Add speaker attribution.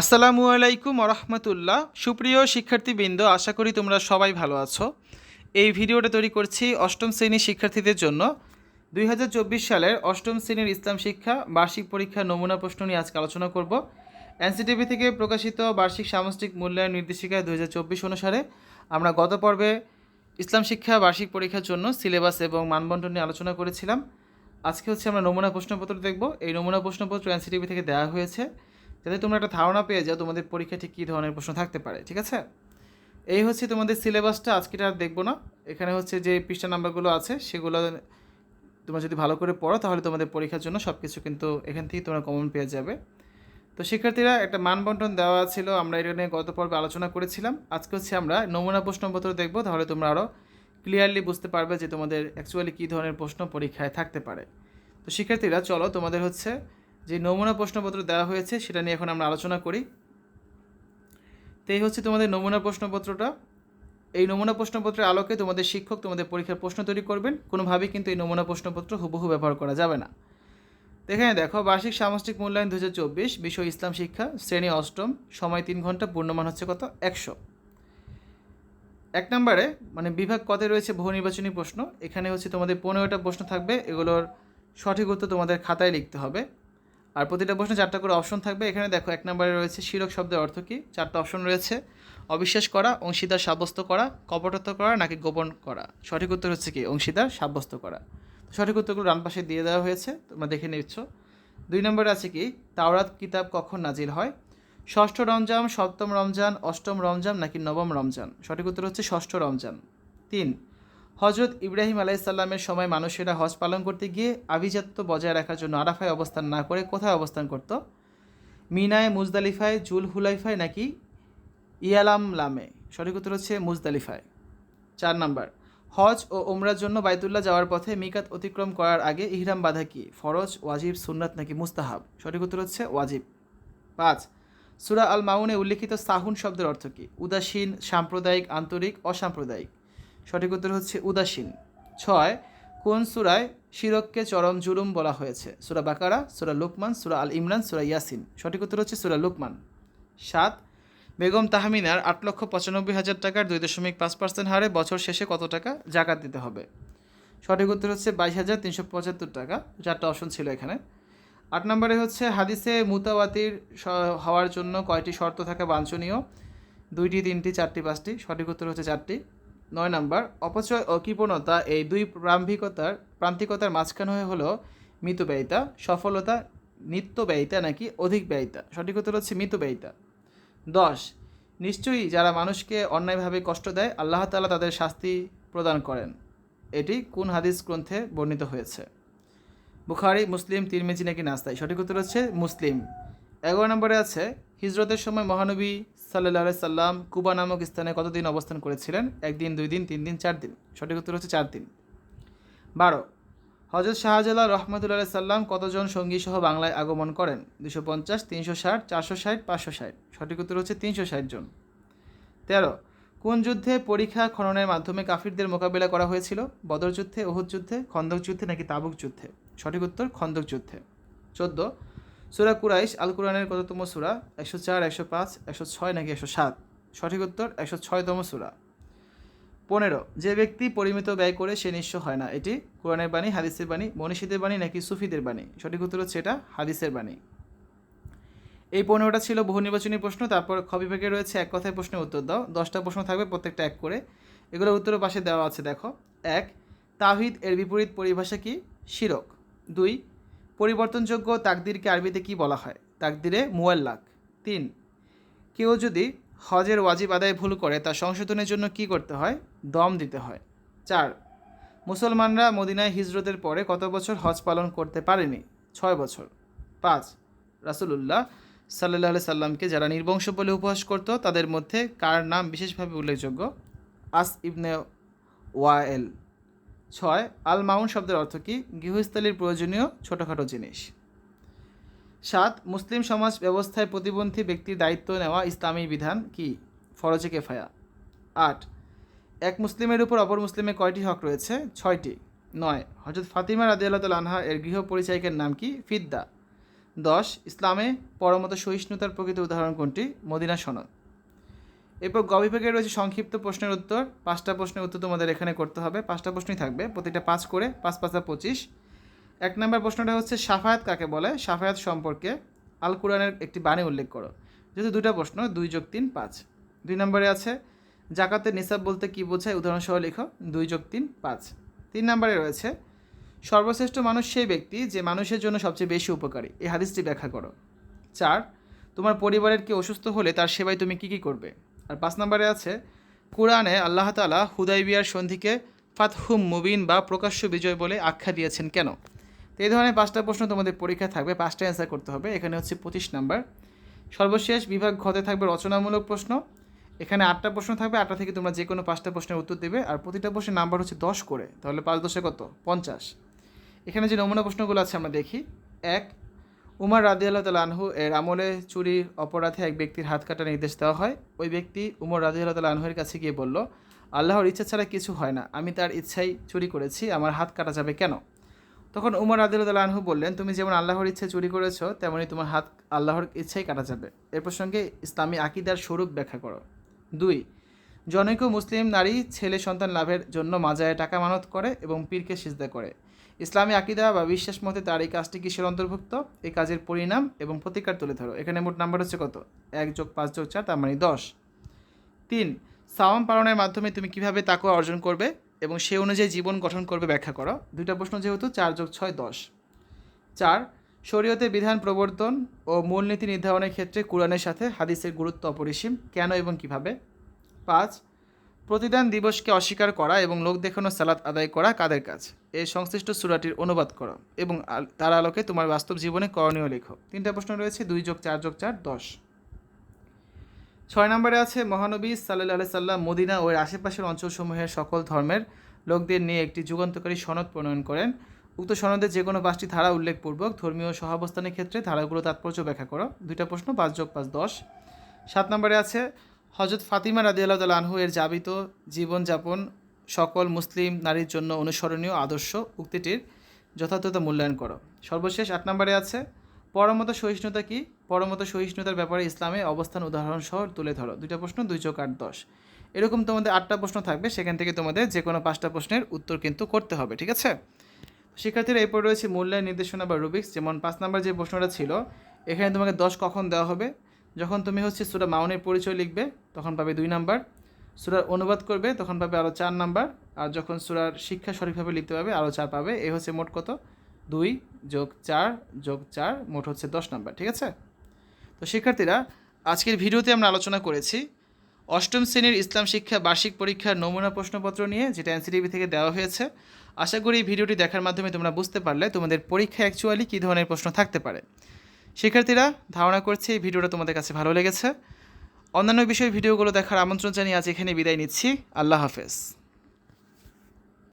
Speaker 1: আসসালামু আলাইকুম রহমতুল্লাহ সুপ্রিয় শিক্ষার্থীবৃন্দ, আশা করি তোমরা সবাই ভালো আছো। এই ভিডিওটা তৈরি করছি অষ্টম শ্রেণির শিক্ষার্থীদের জন্য। দুই হাজার চব্বিশ সালের অষ্টম শ্রেণির ইসলাম শিক্ষা, বার্ষিক পরীক্ষা, নমুনা প্রশ্ন নিয়ে আজকে আলোচনা করব। এনসিটিভি থেকে প্রকাশিত বার্ষিক সামষ্টিক মূল্যায়ন নির্দেশিকা দুই হাজার চব্বিশ অনুসারে আমরা গত পর্বে ইসলাম শিক্ষা, বার্ষিক পরীক্ষার জন্য সিলেবাস এবং মানবন্টন নিয়ে আলোচনা করেছিলাম। আজকে হচ্ছে আমরা নমুনা প্রশ্নপত্র দেখব। এই নমুনা প্রশ্নপত্র এনসিটিভি থেকে দেওয়া হয়েছে। যাতে তোমরা একটা ধারণা পেয়ে যাও তোমাদের পরীক্ষা ঠিক কী ধরনের প্রশ্ন থাকতে পারে, ঠিক আছে? এই হচ্ছে তোমাদের সিলেবাসটা আজকেটা আর দেখব না। এখানে হচ্ছে যে পৃষ্ঠা নাম্বারগুলো আছে, সেগুলো তোমরা যদি ভালো করে পড়ো, তাহলে তোমাদের পরীক্ষার জন্য সব কিছু কিন্তু এখান থেকেই তোমরা কমন পেয়ে যাবে। তো শিক্ষার্থীরা, একটা মানবন্টন দেওয়া ছিল, আমরা এটা নিয়ে গত পর্বে আলোচনা করেছিলাম। আজকে হচ্ছে আমরা নমুনা প্রশ্নপত্র দেখব, তাহলে তোমরা আরও ক্লিয়ারলি বুঝতে পারবে যে তোমাদের অ্যাকচুয়ালি কী ধরনের প্রশ্ন পরীক্ষায় থাকতে পারে। তো শিক্ষার্থীরা, চলো তোমাদের হচ্ছে যে নমুনা প্রশ্নপত্র দেওয়া হয়েছে, সেটা নিয়ে এখন আমরা আলোচনা করি। তো এই হচ্ছে তোমাদের নমুনা প্রশ্নপত্রটা। এই নমুনা প্রশ্নপত্রের আলোকে তোমাদের শিক্ষক তোমাদের পরীক্ষার প্রশ্ন তৈরি করবেন। কোনোভাবেই কিন্তু এই নমুনা প্রশ্নপত্র হুবহু ব্যবহার করা যাবে না। এখানে দেখো, বার্ষিক সামষ্টিক মূল্যায়ন দু হাজার চব্বিশ বিশ্ব ইসলাম শিক্ষা, শ্রেণি অষ্টম, সময় তিন ঘণ্টা, পূর্ণমান হচ্ছে কত? একশো। এক নম্বরে মানে বিভাগ কতে রয়েছে বহু নির্বাচনী প্রশ্ন। এখানে হচ্ছে তোমাদের পনেরোটা প্রশ্ন থাকবে। এগুলোর সঠিক উত্তর তোমাদের খাতায় লিখতে হবে। আর প্রতিটা প্রশ্নে চারটা করে অপশন থাকবে। এখানে দেখো এক নম্বরে রয়েছে শিরক শব্দের অর্থ কী? চারটা অপশন রয়েছে। অবিশ্বাস করা, অংশীদার সাব্যস্ত করা, কপটত্ব করা নাকি গোপন করা? সঠিক উত্তর হচ্ছে কি? অংশীদার সাব্যস্ত করা। সঠিক উত্তরগুলো ডান পাশে দিয়ে দেওয়া হয়েছে, তোমরা দেখে নিচ্ছ। দুই নম্বরে আছে কি? তাওরাত কিতাব কখন নাজিল হয়? ষষ্ঠ রমজান, সপ্তম রমজান, অষ্টম রমজান নাকি নবম রমজান? সঠিক উত্তর হচ্ছে ষষ্ঠ রমজান। তিন হজরত ইব্রাহিম আলাইসাল্লামের সময় মানুষেরা হজ পালন করতে গিয়ে আভিজাত্য বজায় রাখার জন্য আরাফায় অবস্থান না করে কোথায় অবস্থান করত? মিনায় মুজদালিফায় জুল হুলাইফায় নাকি ইয়ালাম লামে সঠিক উত্তর হচ্ছে মুজদালিফায়। চার নাম্বার, হজ ও ওমরার জন্য বাইতুল্লাহ যাওয়ার পথে মিকাত অতিক্রম করার আগে ইহরাম বাধা কি? ফরজ, ওয়াজিব, সুন্নাত নাকি মুস্তাহাব? সঠিক উত্তর হচ্ছে ওয়াজিব। পাঁচ, সুরা আল মাউনে উল্লিখিত সাহুন শব্দের অর্থ কী? উদাসীন, সাম্প্রদায়িক, আন্তরিক, অসাম্প্রদায়িক। সঠিক উত্তর হচ্ছে উদাসীন। ছয়, কোন সুরায় শিরককে চরম জুলুম বলা হয়েছে? সুরা বাকারা, সুরা লুকমান, সুরা আল ইমরান, সুরা ইয়াসিন। সঠিক উত্তর হচ্ছে সুরা লুকমান। সাত, বেগম তাহমিনার আট লক্ষ পঁচানব্বই হাজার টাকার দুই দশমিক পাঁচ পার্সেন্ট হারে বছর শেষে কত টাকা জাকাত দিতে হবে? সঠিক উত্তর হচ্ছে বাইশ হাজার তিনশো পঁচাত্তর টাকা। চারটা অপশন ছিল এখানে। আট নম্বরে হচ্ছে হাদিসে মুতাওয়াতির স- হওয়ার জন্য কয়টি শর্ত থাকা বাঞ্ছনীয়? দুইটি, তিনটি, চারটি, পাঁচটি। সঠিক উত্তর হচ্ছে চারটি। নয় নাম্বার, অপচয় ও কৃপণতা এই দুই প্রাম্ভিকতার, প্রান্তিকতার মাঝখানে হয়ে হলো মৃত ব্যয়িতা সফলতা নিত্য ব্যয়িতা নাকি অধিক ব্যয়িতা সঠিক উত্তর হচ্ছে মৃত ব্যয়িতা দশ, নিশ্চয়ই যারা মানুষকে অন্যায়ভাবে কষ্ট দেয়, আল্লাহ তাআলা তাদের শাস্তি প্রদান করেন। এটি কোন হাদিস গ্রন্থে বর্ণিত হয়েছে? বুখারি, মুসলিম, তিরমেজি নাকি নাস্তায় সঠিক উত্তর হচ্ছে মুসলিম। এগারো নম্বরে আছে, হিজরতের সময় মহানবী সাল্লাহ সাল্লাম কুবা নামক স্থানে কতদিন অবস্থান করেছিলেন? একদিন, দুই দিন, তিন দিন, চার দিন। সঠিক উত্তর হচ্ছে চার দিন। বারো। হজরত শাহজালাল রহমতুল্লাহ সাল্লাম কতজন সঙ্গী সহ বাংলায় আগমন করেন? দুশো পঞ্চাশ, তিনশো ষাট, চারশো ষাট, পাঁচশো ষাট। সঠিক উত্তর হচ্ছে তিনশো ষাট জন। তেরো। কোন যুদ্ধে পরীক্ষা খননের মাধ্যমে কাফিরদের মোকাবিলা করা হয়েছিল? বদর যুদ্ধে ওহুদ যুদ্ধে, খন্দক যুদ্ধে নাকি তাবুক যুদ্ধে? সঠিক উত্তর, খন্দক যুদ্ধে। চোদ্দ। সুরা কুরাইশ, আল কুরআনের কততম সুরা? একশো চার, একশো পাঁচ, একশো ছয় নাকি একশো সাত? সঠিক উত্তর, একশো ছয়তম সুরা। পনেরো, যে ব্যক্তি পরিমিত ব্যয় করে সে নিঃস্ব হয় না। এটি কোরআনের বাণী, হাদিসের বাণী, মনীষীদের বাণী নাকি সুফিদের বাণী? সঠিক উত্তর হচ্ছে এটা হাদিসের বাণী। এই পনেরোটা ছিল বহু নির্বাচনী প্রশ্ন, তারপর খ বিভাগে রয়েছে এক কথায় প্রশ্নের উত্তর দাও। দশটা প্রশ্ন থাকবে প্রত্যেকটা এক করে। এগুলোর উত্তরের পাশে দেওয়া আছে, দেখো। এক, তাহিদ এর বিপরীত পরিভাষা কি? শিরক। দুই পরিবর্তনযোগ্য তাকদিরকে আরবিতে কি বলা হয়? তাকদিরে মুয়াল্লাক। তিন, কেউ যদি হজের ওয়াজিব আদায় ভুল করে, তা সংশোধনের জন্য কি করতে হয়? দম দিতে হয়। চার, মুসলমানরা মদিনায় হিজরতের পরে কত বছর হজ পালন করতে পারেনি? ছয় বছর। পাঁচ, রাসূলুল্লাহ সাল্লাহ সাল্লামকে যারা নির্বংশ বলে উপহাস করত, তাদের মধ্যে কার নাম বিশেষভাবে উল্লেখযোগ্য? আস ইবনে ওয়াএল ছয়, আল মাউন শব্দের অর্থ কী? গৃহস্থলীর প্রয়োজনীয় ছোটোখাটো জিনিস। সাত, মুসলিম সমাজ ব্যবস্থায় প্রতিবন্ধী ব্যক্তির দায়িত্ব নেওয়া ইসলামী বিধান কি? ফরজে কেফায়া। আট, এক মুসলিমের উপর অপর মুসলিমের কয়টি হক রয়েছে? ছয়টি। নয় হজরত ফাতিমা রাদিয়াল্লাহ আনহা এর গৃহ পরিচায়কের নাম কি? ফিদ্দা। দশ, ইসলামে পরমত সহিষ্ণুতার প্রকৃত উদাহরণ কোনটি? মদিনা সনদ। এরপর গ বিভাগে রয়েছে সংক্ষিপ্ত প্রশ্নের উত্তর। পাঁচটা প্রশ্নের উত্তর তোমাদের এখানে করতে হবে। পাঁচটা প্রশ্নই থাকবে। প্রতিটা পাঁচ করে পাঁচ পাঁচটা পঁচিশ। এক নম্বর প্রশ্নটা হচ্ছে, সাফায়াত কাকে বলে? সাফায়াত সম্পর্কে আল কোরআনের একটি বাণী উল্লেখ করো। যেহেতু দুটা প্রশ্ন, দুই যোগ তিন, পাঁচ। দুই নম্বরে আছে, জাকাতের নিসাব বলতে কী বোঝায়? উদাহরণসহ লেখো, দুই যোগ তিন, পাঁচ। তিন নম্বরে রয়েছে, সর্বশ্রেষ্ঠ মানুষ সেই ব্যক্তি যে মানুষের জন্য সবচেয়ে বেশি উপকারী। এই হাদিসটি ব্যাখ্যা করো। চার, তোমার পরিবারের কেউ অসুস্থ হলে তার সেবায় তুমি কী কী করবে? আর পাঁচ নম্বরে আছে, কোরআনে আল্লাহ তালা হুদাইবিয়ার সন্ধিকে ফাতহুম মুবিন বা প্রকাশ্য বিজয় বলে আখ্যা দিয়েছেন কেন? তো এই ধরনের পাঁচটা প্রশ্ন তোমাদের পরীক্ষা থাকবে পাঁচটা অ্যান্সার করতে হবে। এখানে হচ্ছে পঁচিশ নাম্বার। সর্বশেষ বিভাগ ঘতে থাকবে রচনামূলক প্রশ্ন। এখানে আটটা প্রশ্ন থাকবে, আটটা থেকে তোমরা যে কোনো পাঁচটা প্রশ্নের উত্তর দেবে। আর প্রতিটা প্রশ্নের নাম্বার হচ্ছে দশ করে, তাহলে পাঁচ দশে কত? পঞ্চাশ। এখানে যে নমুনা প্রশ্নগুলো আছে আমরা দেখি। এক উমার রাদি আল্লাহ তাল আনহু এর আমলে চুরির অপরাধে এক ব্যক্তির হাত কাটার নির্দেশ দেওয়া হয়। ওই ব্যক্তি উমর রাদি আল্লাহ তাল আনহুর কাছে গিয়ে বলল, আল্লাহর ইচ্ছা ছাড়া কিছু হয় না। আমি তার ইচ্ছাই চুরি করেছি। আমার হাত কাটা যাবে কেন? তখন উমর আদিল্লাহ আনহু বললেন, তুমি যেমন আল্লাহর ইচ্ছে চুরি করেছ তেমনই তোমার হাত আল্লাহর ইচ্ছাই কাটা যাবে। এর প্রসঙ্গে ইসলামী আকিদার স্বরূপ ব্যাখ্যা করো। দুই, জনৈক মুসলিম নারী ছেলে সন্তান লাভের জন্য মাজায় টাকা মানত করে এবং পীরকে সিজদা করে। ইসলামী আকিদা বা বিশ্বাস মতে তার এই কাজটি কিসের অন্তর্ভুক্ত? এই কাজের পরিণাম এবং প্রতিকার তুলে ধরো। এখানে মোট নাম্বার হচ্ছে কত? এক যোগ পাঁচ যোগ চার, তার মানে দশ। তিন, সাওয়াম পালনের মাধ্যমে তুমি কীভাবে তাকুয়া অর্জন করবে এবং সে অনুযায়ী জীবন গঠন করবে ব্যাখ্যা করো। দুইটা প্রশ্ন যেহেতু, চার যোগ ছয়, দশ। চার, শরীয়তে বিধান প্রবর্তন ও মূলনীতি নির্ধারণের ক্ষেত্রে কোরআনের সাথে হাদিসের গুরুত্ব অপরিসীম। কেন এবং কীভাবে? পাঁচ প্রতিদান দিবসকে অস্বীকার করা এবং লোক দেখানো সালাত আদায় করা কাদের কাজ? এই সংশ্লিষ্ট সুরাটির অনুবাদ করো এবং তার আলোকে তোমার বাস্তব জীবনে করণীয় লেখো। তিনটা প্রশ্ন রয়েছে, দুই যোগ চার যোগ চার, দশ। ছয় নম্বরে আছে, মহানবী সাল্লাহ সাল্লাম মদিনা ও এর আশেপাশের অঞ্চলসমূহের সকল ধর্মের লোকদের নিয়ে একটি যুগান্তকারী সনদ প্রণয়ন করেন। উক্ত সনদে যে কোনো পাঁচটি ধারা উল্লেখপূর্বক ধর্মীয় সহাবস্থানের ক্ষেত্রে ধারাগুলো তাৎপর্য ব্যাখ্যা করো। দুইটা প্রশ্ন, পাঁচ যোগ পাঁচ, দশ। সাত নম্বরে আছে হজরত ফাতিমা রাদি আল্লাহ তাল আনহু এর জাবিত জীবনযাপন সকল মুসলিম নারীর জন্য অনুসরণীয় আদর্শ উক্তিটির যথাযথ মূল্যায়ন করো। সর্বশেষ আট নম্বরে আছে, পরমত সহিষ্ণুতা কি? পরমত সহিষ্ণুতার ব্যাপারে ইসলামে অবস্থান উদাহরণ সহ তুলে ধরো। দুইটা প্রশ্ন, দুই চোখ, আট দশ। এরকম তোমাদের আটটা প্রশ্ন থাকবে, সেখান থেকে তোমাদের যে কোনো পাঁচটা প্রশ্নের উত্তর কিন্তু করতে হবে, ঠিক আছে? শিক্ষার্থীরা এরপর রয়েছে মূল্যায়ন নির্দেশনা বা রুবিক্স, যেমন পাঁচ নাম্বার যে প্রশ্নটা ছিল, এখানে তোমাকে দশ কখন দেওয়া হবে? যখন তুমি হচ্ছে সুরা মাউনের পরিচয় লিখবে, তখন পাবে দুই নাম্বার। সুরার অনুবাদ করবে, তখন পাবে আরও চার নাম্বার। আর যখন সুরার শিক্ষা সঠিকভাবে লিখতে পাবে আরও চার পাবে। এ হচ্ছে মোট কত? দুই যোগ চার যোগ চার, মোট হচ্ছে দশ নাম্বার, ঠিক আছে? তো শিক্ষার্থীরা, আজকের ভিডিওতে আমরা আলোচনা করেছি অষ্টম শ্রেণির ইসলাম শিক্ষা বার্ষিক পরীক্ষার নমুনা প্রশ্নপত্র নিয়ে, যেটা এনসিটিভি থেকে দেওয়া হয়েছে। আশা করি ভিডিওটি দেখার মাধ্যমে তোমরা বুঝতে পারলে তোমাদের পরীক্ষা অ্যাকচুয়ালি কী ধরনের প্রশ্ন থাকতে পারে। শিক্ষার্থীরা, ধারণা করছি এই ভিডিওটা তোমাদের কাছে ভালো লেগেছে। অন্যান্য বিষয়ে ভিডিওগুলো দেখার আমন্ত্রণ জানিয়ে আজ এখানে বিদায় নিচ্ছি। আল্লাহ হাফেজ।